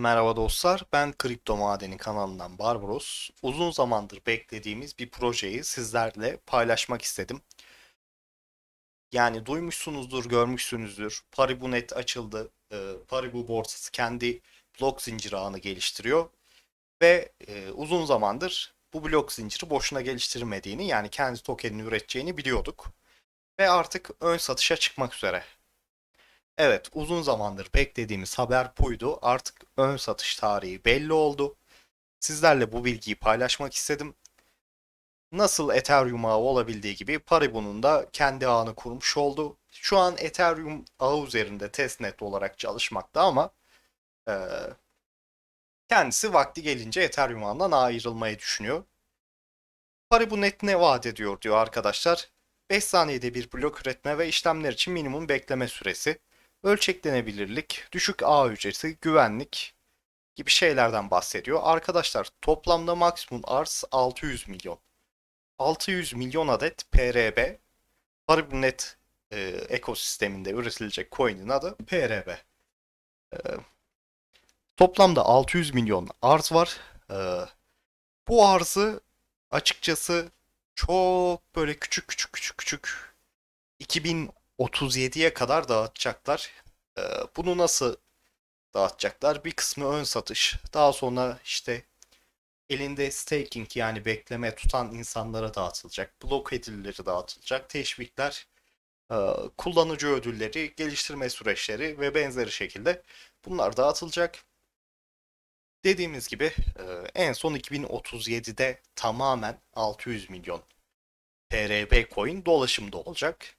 Merhaba dostlar, ben Kripto Madeni kanalından Barbaros. Uzun zamandır beklediğimiz bir projeyi sizlerle paylaşmak istedim. Yani duymuşsunuzdur, görmüşsünüzdür. Paribu.net açıldı. Ee, Paribu borsası kendi blok zinciri ağını geliştiriyor. Ve e, uzun zamandır bu blok zinciri boşuna geliştirmediğini yani kendi tokenini üreteceğini biliyorduk. Ve artık ön satışa çıkmak üzere. Evet, uzun zamandır beklediğimiz haber buydu. Artık ön satış tarihi belli oldu. Sizlerle bu bilgiyi paylaşmak istedim. Nasıl Ethereum ağı olabildiği gibi Paribu'nun da kendi ağını kurmuş oldu. Şu an Ethereum ağı üzerinde testnet olarak çalışmakta ama e, kendisi vakti gelince Ethereum ağından ayrılmayı düşünüyor. Paribu.net ne vaat ediyor diyor arkadaşlar. 5 saniyede bir blok üretme ve işlemler için minimum bekleme süresi. Ölçeklenebilirlik, düşük ağ ücreti, güvenlik gibi şeylerden bahsediyor. Arkadaşlar toplamda maksimum arz 600 milyon. 600 milyon adet PRB, Paribu.net e, ekosisteminde üretilecek coin'in adı PRB. E, toplamda 600 milyon arz var. E, bu arzı açıkçası çok böyle küçük küçük küçük küçük 2037'ye kadar dağıtacaklar. Ee, bunu nasıl dağıtacaklar? Bir kısmı ön satış. Daha sonra işte elinde staking yani bekleme tutan insanlara dağıtılacak. Blok edilleri dağıtılacak. Teşvikler, e, kullanıcı ödülleri, geliştirme süreçleri ve benzeri şekilde bunlar dağıtılacak. Dediğimiz gibi e, en son 2037'de tamamen 600 milyon PRB coin dolaşımda olacak.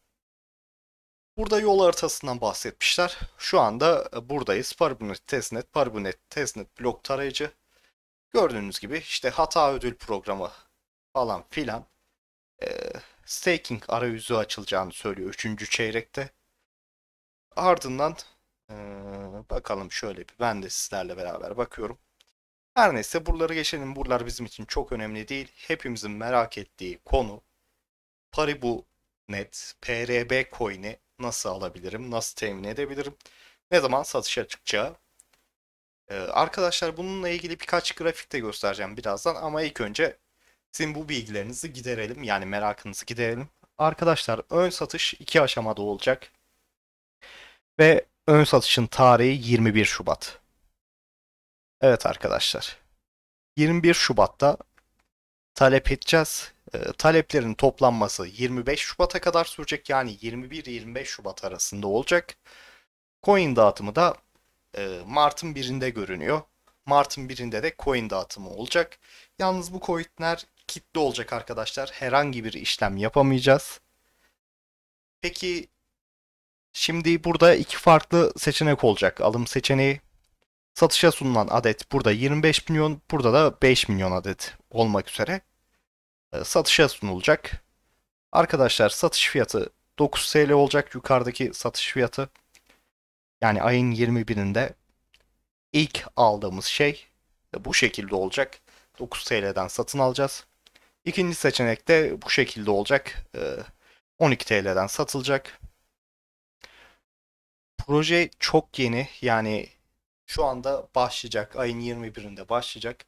Burada yol haritasından bahsetmişler. Şu anda e, buradayız. Paribunet testnet, Paribunet testnet blok tarayıcı. Gördüğünüz gibi işte hata ödül programı falan filan. E, staking arayüzü açılacağını söylüyor 3. çeyrekte. Ardından e, bakalım şöyle bir ben de sizlerle beraber bakıyorum. Her neyse buraları geçelim. Buralar bizim için çok önemli değil. Hepimizin merak ettiği konu Paribu Net PRB coin'i nasıl alabilirim, nasıl temin edebilirim, ne zaman satışa çıkacağı. Ee, arkadaşlar bununla ilgili birkaç grafik de göstereceğim birazdan ama ilk önce sizin bu bilgilerinizi giderelim yani merakınızı giderelim. Arkadaşlar ön satış iki aşamada olacak ve ön satışın tarihi 21 Şubat. Evet arkadaşlar 21 Şubat'ta talep edeceğiz. E, taleplerin toplanması 25 Şubat'a kadar sürecek. Yani 21-25 Şubat arasında olacak. Coin dağıtımı da e, Mart'ın birinde görünüyor. Mart'ın birinde de coin dağıtımı olacak. Yalnız bu coinler kitli olacak arkadaşlar. Herhangi bir işlem yapamayacağız. Peki şimdi burada iki farklı seçenek olacak. Alım seçeneği satışa sunulan adet burada 25 milyon, burada da 5 milyon adet olmak üzere. E, satışa sunulacak. Arkadaşlar satış fiyatı 9 TL olacak yukarıdaki satış fiyatı. Yani ayın 21'inde ilk aldığımız şey bu şekilde olacak. 9 TL'den satın alacağız. İkinci seçenek de bu şekilde olacak. 12 TL'den satılacak. Proje çok yeni. Yani şu anda başlayacak. Ayın 21'inde başlayacak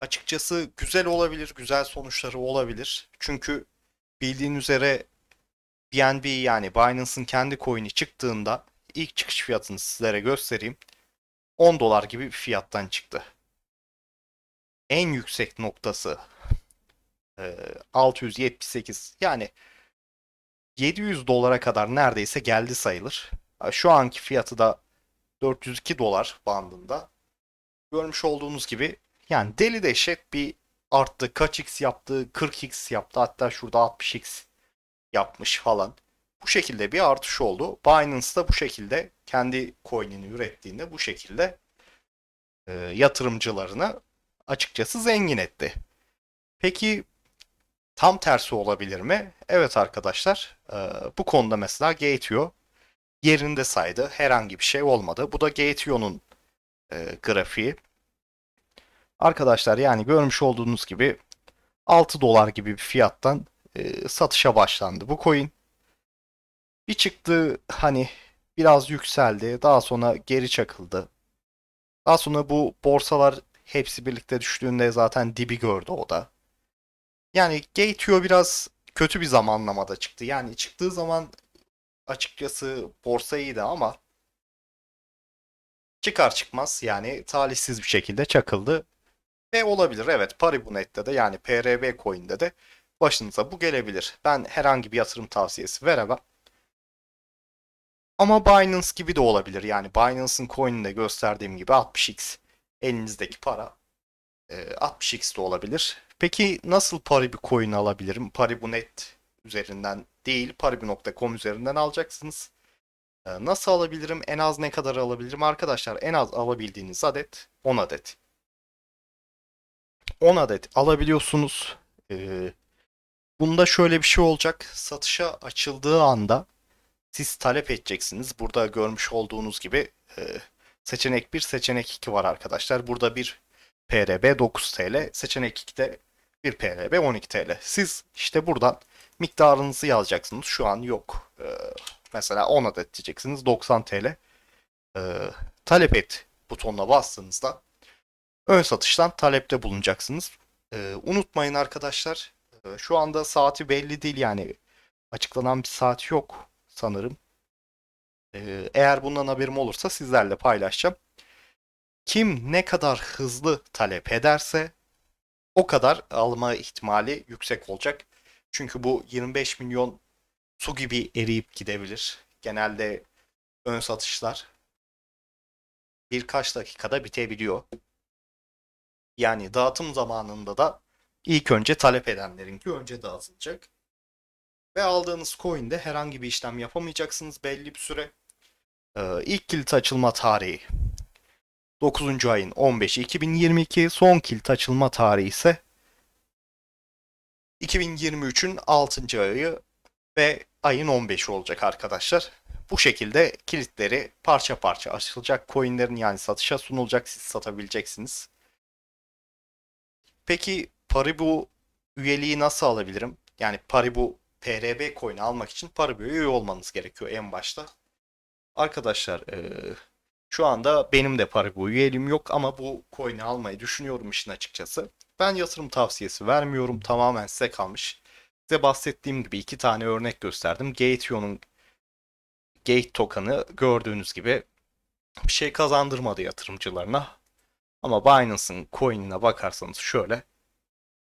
açıkçası güzel olabilir, güzel sonuçları olabilir. Çünkü bildiğin üzere BNB yani Binance'ın kendi coin'i çıktığında ilk çıkış fiyatını sizlere göstereyim. 10 dolar gibi bir fiyattan çıktı. En yüksek noktası 678 yani 700 dolara kadar neredeyse geldi sayılır. Şu anki fiyatı da 402 dolar bandında. Görmüş olduğunuz gibi yani deli dehşet bir arttı. Kaç x yaptı? 40x yaptı. Hatta şurada 60x yapmış falan. Bu şekilde bir artış oldu. Binance da bu şekilde kendi coin'ini ürettiğinde bu şekilde e, yatırımcılarını açıkçası zengin etti. Peki tam tersi olabilir mi? Evet arkadaşlar. E, bu konuda mesela Gateo yerinde saydı. Herhangi bir şey olmadı. Bu da Gateo'nun e, grafiği. Arkadaşlar yani görmüş olduğunuz gibi 6 dolar gibi bir fiyattan e, satışa başlandı bu coin. Bir çıktı hani biraz yükseldi. Daha sonra geri çakıldı. Daha sonra bu borsalar hepsi birlikte düştüğünde zaten dibi gördü o da. Yani Gateo biraz kötü bir zamanlamada çıktı. Yani çıktığı zaman açıkçası borsa iyiydi ama çıkar çıkmaz yani talihsiz bir şekilde çakıldı. Ve olabilir evet Paribunet'te de yani PRB coin'de de başınıza bu gelebilir. Ben herhangi bir yatırım tavsiyesi veremem. Ama Binance gibi de olabilir. Yani Binance'ın coin'inde gösterdiğim gibi 60x elinizdeki para e, 60x de olabilir. Peki nasıl Paribu coin alabilirim? Paribunet üzerinden değil, paribu.com üzerinden alacaksınız. E, Nasıl alabilirim? En az ne kadar alabilirim? Arkadaşlar en az alabildiğiniz adet 10 adet. 10 adet alabiliyorsunuz. E, Bunda şöyle bir şey olacak. Satışa açıldığı anda siz talep edeceksiniz. Burada görmüş olduğunuz gibi e, seçenek 1, seçenek 2 var arkadaşlar. Burada bir PRB 9 TL, seçenek 2'de bir PRB 12 TL. Siz işte buradan miktarınızı yazacaksınız. Şu an yok. E, mesela 10 adet diyeceksiniz 90 TL. E, talep et butonuna bastığınızda ön satıştan talepte bulunacaksınız. E, unutmayın arkadaşlar. e, şu anda saati belli değil yani açıklanan bir saat yok sanırım. Ee, eğer bundan haberim olursa sizlerle paylaşacağım. Kim ne kadar hızlı talep ederse o kadar alma ihtimali yüksek olacak. Çünkü bu 25 milyon su gibi eriyip gidebilir. Genelde ön satışlar birkaç dakikada bitebiliyor. Yani dağıtım zamanında da ilk önce talep edenlerinki önce dağıtılacak. Ve aldığınız coin'de herhangi bir işlem yapamayacaksınız belli bir süre. Ee, ilk kilit açılma tarihi 9. ayın 15'i 2022. Son kilit açılma tarihi ise 2023'ün 6. ayı ve ayın 15'i olacak arkadaşlar. Bu şekilde kilitleri parça parça açılacak. Coinlerin yani satışa sunulacak. Siz satabileceksiniz. Peki Paribu üyeliği nasıl alabilirim? Yani Paribu PRB coin'i almak için Paribu'ya üye olmanız gerekiyor en başta. Arkadaşlar eee, şu anda benim de Paribu üyeliğim yok ama bu coin'i almayı düşünüyorum işin açıkçası. Ben yatırım tavsiyesi vermiyorum. Tamamen size kalmış. Size bahsettiğim gibi iki tane örnek gösterdim. Gateon'un Gate token'ı gördüğünüz gibi bir şey kazandırmadı yatırımcılarına. Ama Binance'ın coin'ine bakarsanız şöyle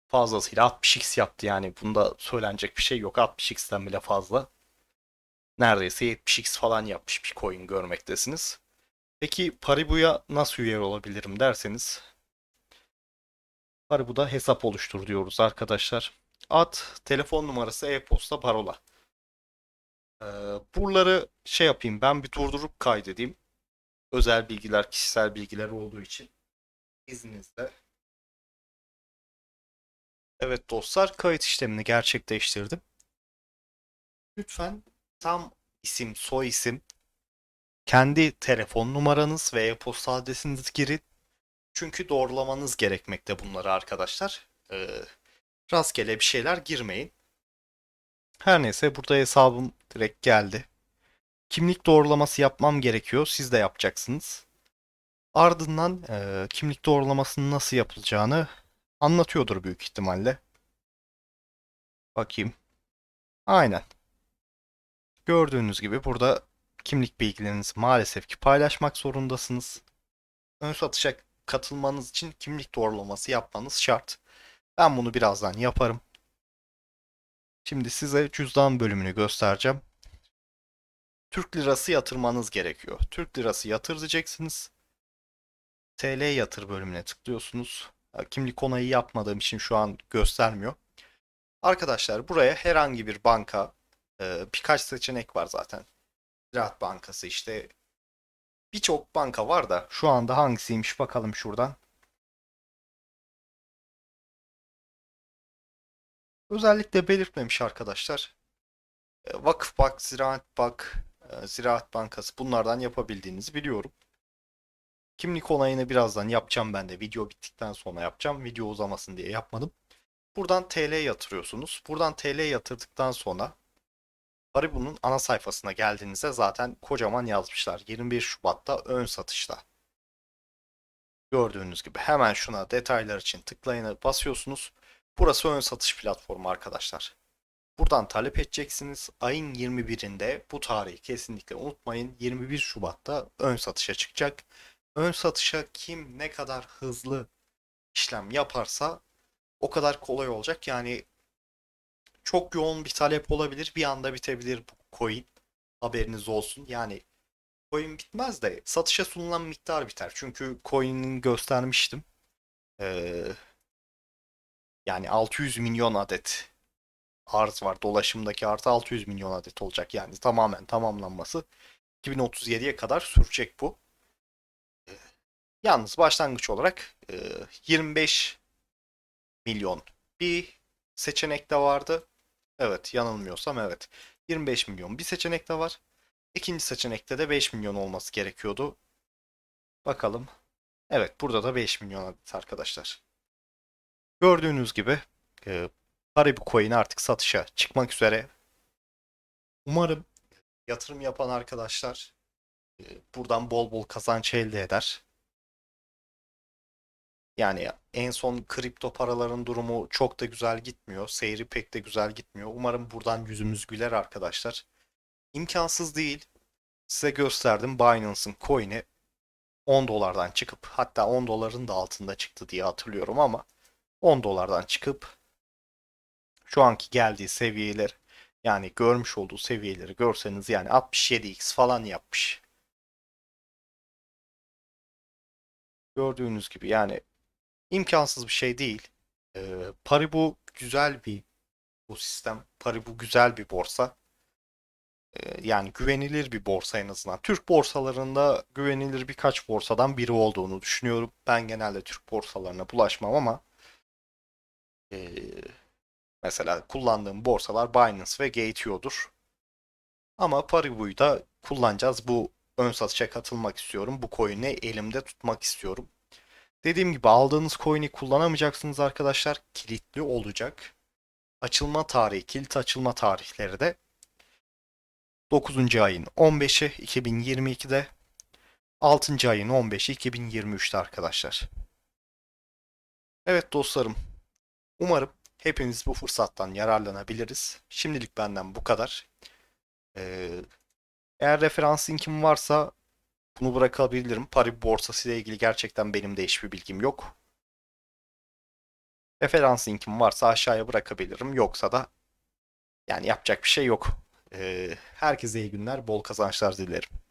fazlasıyla 60x yaptı yani bunda söylenecek bir şey yok 60x'ten bile fazla. Neredeyse 70x falan yapmış bir coin görmektesiniz. Peki Paribu'ya nasıl üye olabilirim derseniz Paribu'da hesap oluştur diyoruz arkadaşlar. Ad, telefon numarası, e-posta, parola. Ee, buraları şey yapayım ben bir durdurup kaydedeyim. Özel bilgiler, kişisel bilgiler olduğu için izninizle. Evet dostlar kayıt işlemini gerçekleştirdim. Lütfen tam isim, soy isim, kendi telefon numaranız ve e-posta adresinizi girin. Çünkü doğrulamanız gerekmekte bunları arkadaşlar. Ee, rastgele bir şeyler girmeyin. Her neyse burada hesabım direkt geldi. Kimlik doğrulaması yapmam gerekiyor. Siz de yapacaksınız. Ardından e, kimlik doğrulamasının nasıl yapılacağını anlatıyordur büyük ihtimalle. Bakayım. Aynen. Gördüğünüz gibi burada kimlik bilgilerinizi maalesef ki paylaşmak zorundasınız. Ön satışa katılmanız için kimlik doğrulaması yapmanız şart. Ben bunu birazdan yaparım. Şimdi size cüzdan bölümünü göstereceğim. Türk lirası yatırmanız gerekiyor. Türk lirası yatır diyeceksiniz. TL yatır bölümüne tıklıyorsunuz. Kimlik onayı yapmadığım için şu an göstermiyor. Arkadaşlar buraya herhangi bir banka e, birkaç seçenek var zaten. Ziraat Bankası işte birçok banka var da şu anda hangisiymiş bakalım şuradan. Özellikle belirtmemiş arkadaşlar. E, Vakıfbank, Ziraat Bank, e, Ziraat Bankası bunlardan yapabildiğinizi biliyorum. Kimlik onayını birazdan yapacağım ben de. Video bittikten sonra yapacağım. Video uzamasın diye yapmadım. Buradan TL yatırıyorsunuz. Buradan TL yatırdıktan sonra Haribo'nun ana sayfasına geldiğinizde zaten kocaman yazmışlar. 21 Şubat'ta ön satışta. Gördüğünüz gibi hemen şuna detaylar için tıklayın basıyorsunuz. Burası ön satış platformu arkadaşlar. Buradan talep edeceksiniz. Ayın 21'inde bu tarihi kesinlikle unutmayın. 21 Şubat'ta ön satışa çıkacak. Ön satışa kim ne kadar hızlı işlem yaparsa o kadar kolay olacak. Yani çok yoğun bir talep olabilir. Bir anda bitebilir bu coin. Haberiniz olsun. Yani coin bitmez de satışa sunulan miktar biter. Çünkü coin'in göstermiştim. Ee, yani 600 milyon adet arz var. Dolaşımdaki artı 600 milyon adet olacak. Yani tamamen tamamlanması 2037'ye kadar sürecek bu. Yalnız başlangıç olarak e, 25 milyon bir seçenek de vardı. Evet yanılmıyorsam evet. 25 milyon bir seçenek de var. İkinci seçenekte de 5 milyon olması gerekiyordu. Bakalım. Evet burada da 5 milyon adet arkadaşlar. Gördüğünüz gibi e, Haribo Coin artık satışa çıkmak üzere. Umarım yatırım yapan arkadaşlar e, buradan bol bol kazanç elde eder. Yani en son kripto paraların durumu çok da güzel gitmiyor. Seyri pek de güzel gitmiyor. Umarım buradan yüzümüz güler arkadaşlar. İmkansız değil. Size gösterdim Binance'ın coin'i 10 dolardan çıkıp hatta 10 doların da altında çıktı diye hatırlıyorum ama 10 dolardan çıkıp şu anki geldiği seviyeler yani görmüş olduğu seviyeleri görseniz yani 67x falan yapmış. Gördüğünüz gibi yani imkansız bir şey değil. Ee, Paribu güzel bir bu sistem. Paribu güzel bir borsa. Ee, yani güvenilir bir borsa en azından. Türk borsalarında güvenilir birkaç borsadan biri olduğunu düşünüyorum. Ben genelde Türk borsalarına bulaşmam ama ee, mesela kullandığım borsalar Binance ve Gateo'dur. Ama Paribu'yu da kullanacağız. Bu ön satışa katılmak istiyorum. Bu coin'i elimde tutmak istiyorum. Dediğim gibi aldığınız coin'i kullanamayacaksınız arkadaşlar. Kilitli olacak. Açılma tarihi, kilit açılma tarihleri de 9. ayın 15'i 2022'de 6. ayın 15'i 2023'te arkadaşlar. Evet dostlarım. Umarım hepimiz bu fırsattan yararlanabiliriz. Şimdilik benden bu kadar. Ee, eğer referans linkim varsa bunu bırakabilirim. Pari borsası ile ilgili gerçekten benim de hiçbir bilgim yok. Referans linkim varsa aşağıya bırakabilirim. Yoksa da yani yapacak bir şey yok. Ee, herkese iyi günler, bol kazançlar dilerim.